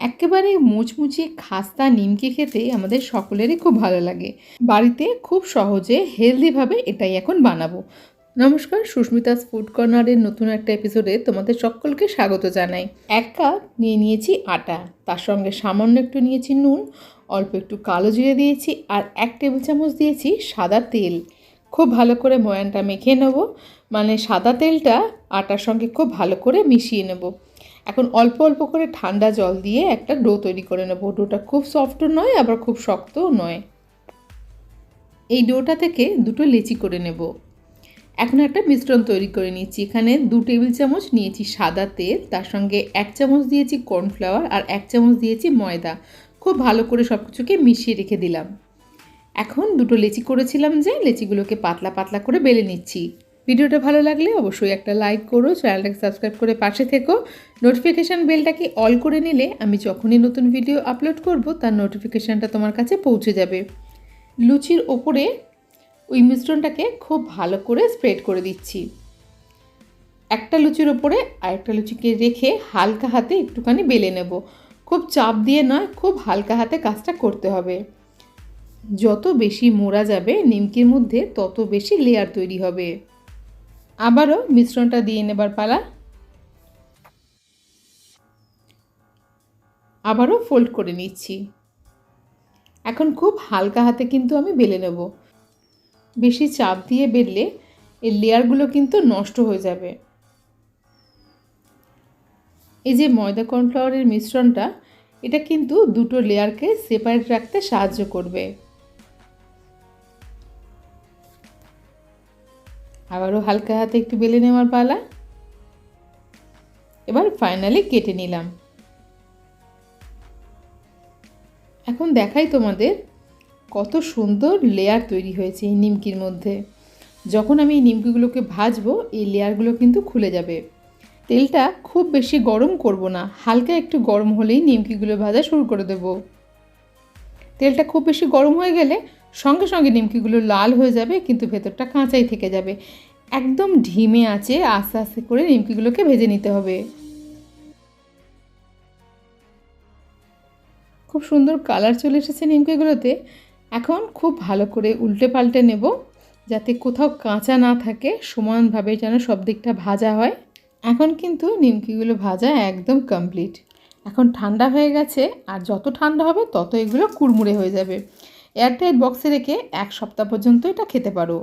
একেবারে মুচমুচে খাস্তা নিমকি খেতে আমাদের সকলেরই খুব ভালো লাগে। বাড়িতে খুব সহজে হেলদিভাবে এটাই এখন বানাবো। নমস্কার, সুস্মিতাস ফুড কর্নারের নতুন একটা এপিসোডে তোমাদের সকলকে স্বাগত জানাই। এক কাপ নিয়ে নিয়েছি আটা, তার সঙ্গে সামান্য একটু নিয়েছি নুন, অল্প একটু কালো জিরে দিয়েছি, আর এক টেবিল চামচ দিয়েছি সাদা তেল। খুব ভালো করে ময়ানটা মেখে নেব। মানে সাদা তেলটা আটার সঙ্গে খুব ভালো করে মিশিয়ে নেব। এখন অল্প অল্প করে ঠান্ডা জল দিয়ে একটা ডো তৈরি করে নেব। ডোটা খুব সফটও নয়, আবার খুব শক্তও নয়। এই ডোটা থেকে দুটো লেচি করে নেব। এখন একটা মিশ্রণ তৈরি করে নিচ্ছি। এখানে দু টেবিল চামচ নিয়েছি সাদা তেল, তার সঙ্গে এক চামচ দিয়েছি কর্নফ্লাওয়ার আর এক চামচ দিয়েছি ময়দা। খুব ভালো করে সব কিছুকে মিশিয়ে রেখে দিলাম। এখন দুটো লেচি করেছিলাম যে লেচিগুলোকে পাতলা পাতলা করে বেলে নিচ্ছি। ভিডিওটা ভালো লাগলে অবশ্যই একটা লাইক করো, চ্যানেলটাকে সাবস্ক্রাইব করে পাশে থেকো। নোটিফিকেশান বেলটাকে অল করে নিলে আমি যখনই নতুন ভিডিও আপলোড করব, তার নোটিফিকেশানটা তোমার কাছে পৌঁছে যাবে। লুচির ওপরে ওই মিশ্রণটাকে খুব ভালো করে স্প্রেড করে দিচ্ছি। একটা লুচির ওপরে আরেকটা লুচিকে রেখে হালকা হাতে একটুখানি বেলে নেব। খুব চাপ দিয়ে নয়, খুব হালকা হাতে কাজটা করতে হবে। যত বেশি মোড়া যাবে নিমকির মধ্যে, তত বেশি লেয়ার তৈরি হবে। আবারও মিশ্রণটা দিয়ে নেবার পালা। আবারও ফোল্ড করে নিচ্ছি। এখন খুব হালকা হাতে কিন্তু আমি বেলে নেব। বেশি চাপ দিয়ে বেললে এই লেয়ারগুলো কিন্তু নষ্ট হয়ে যাবে। এই যে ময়দা কর্নফ্লাওয়ারের মিশ্রণটা, এটা কিন্তু দুটো লেয়ারকে সেপারেট রাখতে সাহায্য করবে। আবারও হালকা হাতে একটু বেলে নেওয়ার পালা। এবার ফাইনালি কেটে নিলাম। এখন দেখাই তোমাদের কত সুন্দর লেয়ার তৈরি হয়েছে এই নিমকির মধ্যে। যখন আমি এই নিমকিগুলোকে ভাজবো, এই লেয়ারগুলো কিন্তু খুলে যাবে। তেলটা খুব বেশি গরম করব না, হালকা একটু গরম হলেই নিমকিগুলো ভাজা শুরু করে দেব। তেলটা খুব বেশি গরম হয়ে গেলে সঙ্গে সঙ্গে নিমকিগুলো লাল হয়ে যাবে, কিন্তু ভেতরটা কাঁচাই থেকে যাবে। একদম ঢিমে আছে, আস্তে আস্তে করে নিমকিগুলোকে ভেজে নিতে হবে। খুব সুন্দর কালার চলে এসেছে নিমকিগুলোতে। এখন খুব ভালো করে উল্টে পাল্টে নেব, যাতে কোথাও কাঁচা না থাকে, সমানভাবে যেন সব দিকটা ভাজা হয়। এখন কিন্তু নিমকিগুলো ভাজা একদম কমপ্লিট এখন ঠান্ডা হয়ে গেছে, আর যত ঠান্ডা হবে, তত এগুলো কুড়মুড়ে হয়ে যাবে। এয়ারটাইট বক্সে রেখে এক সপ্তাহ পর্যন্ত এটা খেতে পারো।